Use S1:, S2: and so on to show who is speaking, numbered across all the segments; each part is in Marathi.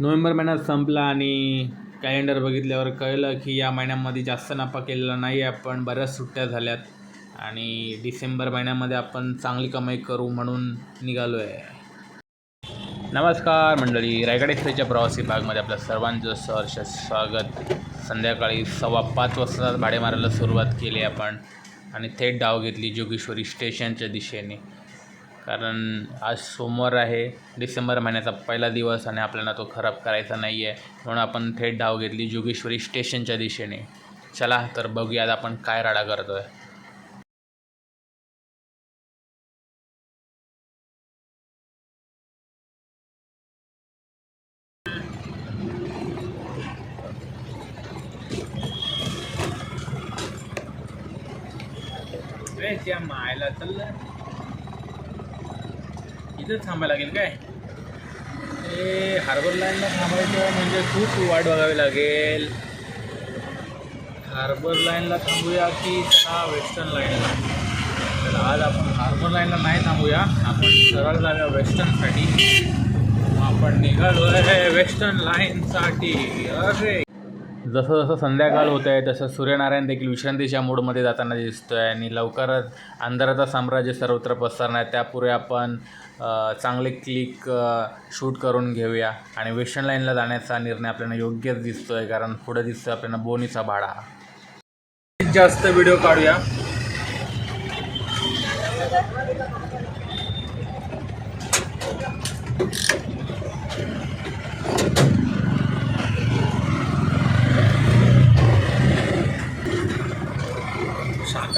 S1: नोव्हेंबर महिन्यात संपला आणि कॅलेंडर बघितल्यावर कळलं की या महिन्यामध्ये जास्त नफा केलेला नाही आहे. पण बऱ्याच सुट्ट्या झाल्यात आणि डिसेंबर महिन्यामध्ये आपण चांगली कमाई करू म्हणून निघालो आहे नमस्कार मंडळी रायगड एक्सप्रेसच्या प्रवासी भागमध्ये आपल्या सर्वांचं सहर्ष स्वागत. संध्याकाळी सव्वा पाच वाजता भाडे मारायला सुरुवात केली आपण आणि थेट डाव घेतली जोगेश्वरी स्टेशनच्या दिशेने. कारण आज सोमवार आहे डिसेंबर महिन्याचा पहिला दिवस आणि आपल्याला तो खराब करायचा नाही आहे म्हणून आपण थेट धाव घेतली जोगेश्वरी स्टेशनच्या दिशेने. चला तर बघूयात आपण काय राडा करतो आहे त्या मायला चाललं इथंच थांबायला लागेल काय? ए हार्बर लाईनला थांबायचं म्हणजे खूप वाट बघावी लागेल. हार्बर लाईनला थांबूया की का वेस्टर्न लाईनला तर आज आपण हार्बर लाईनला नाही थांबूया. आपण सरळ जाऊया वेस्टर्नसाठी आपण निघालो. आहे वेस्टर्न लाईनसाठी अरे! जसं जसं संध्याकाळ होत आहे तसं सूर्यनारायण देखील विश्रांतीच्या मूडमध्ये जाताना दिसतो आहे आणि लवकरच अंधाराचा साम्राज्य सर्वत्र पसरणार आहे. त्यापुढे आपण चांगले क्लिक शूट करून घेऊया आणि वेस्टर्न लाईनला जाण्याचा निर्णय आपल्याला योग्यच दिसतो आहे कारण पुढे दिसतो आपल्याला बोनीचा भाडा. जास्त व्हिडिओ काढूया.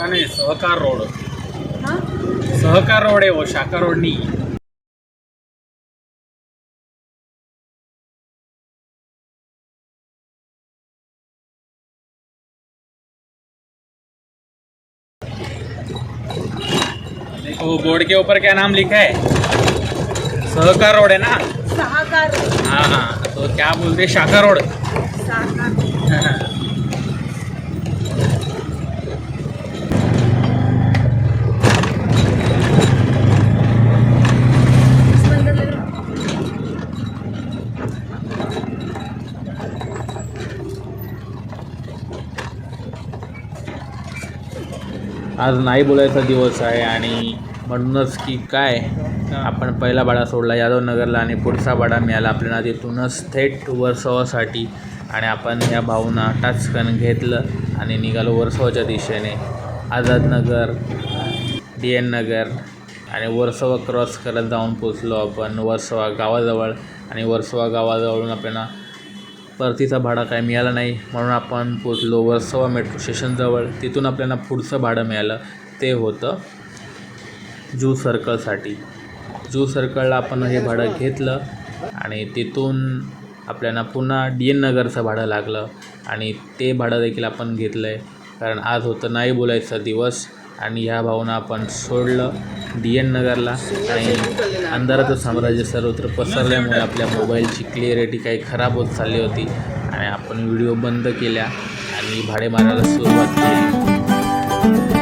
S1: शाखा नाही सहकार रोड. सहकार रोड आहे वो शाखा रोड नाही देखो बोर्ड के ऊपर क्या नाम लिखा है? सहकार रोड है ना?
S2: सहाकार
S1: हाँ हाँ तो क्या बोलते शाखा रोड
S2: सहाकार
S1: आज नाही बोलायचा दिवस आहे आणि म्हणूनच की काय आपण पहिला भाडा सोडला यादवनगरला आणि पुढचा भाडा मिळाला आपल्याला तिथूनच थेट वर्सवासाठी आणि आपण या भावना टाचकन घेतलं आणि निघालो वर्सवाच्या दिशेने. आझादनगर डी एन नगर आणि वर्सवा क्रॉस करत जाऊन पोचलो आपण वर्सवा गावाजवळ. आणि वर्सवा गावाजवळून आपल्याला परतीचा भाडा काय मिळाला नाही. म्हणून आपण पोचलो वर्सोवा मेट्रो स्टेशनजवळ. तिथून आपल्याला पुढचं भाडं मिळालं. ते होतं जू सर्कलसाठी. जू सर्कलला आपण हे भाडं घेतलं आणि तिथून आपल्याला पुन्हा डी एन नगरचं भाडं लागलं. आणि ते भाडं देखील आपण घेतलं आहे कारण आज होतं नाही बोलायचा दिवस. आणि ह्या भावना आपण सोडलं डी एन नगरला. आणि अंधाराचं साम्राज्य सर्वत्र पसरल्यामुळे आपल्या मोबाईलची क्लिअरिटी काही खराब होत चालली होती. आणि आपण व्हिडिओ बंद केल्या आणि भाडे मारायला सुरुवात केली.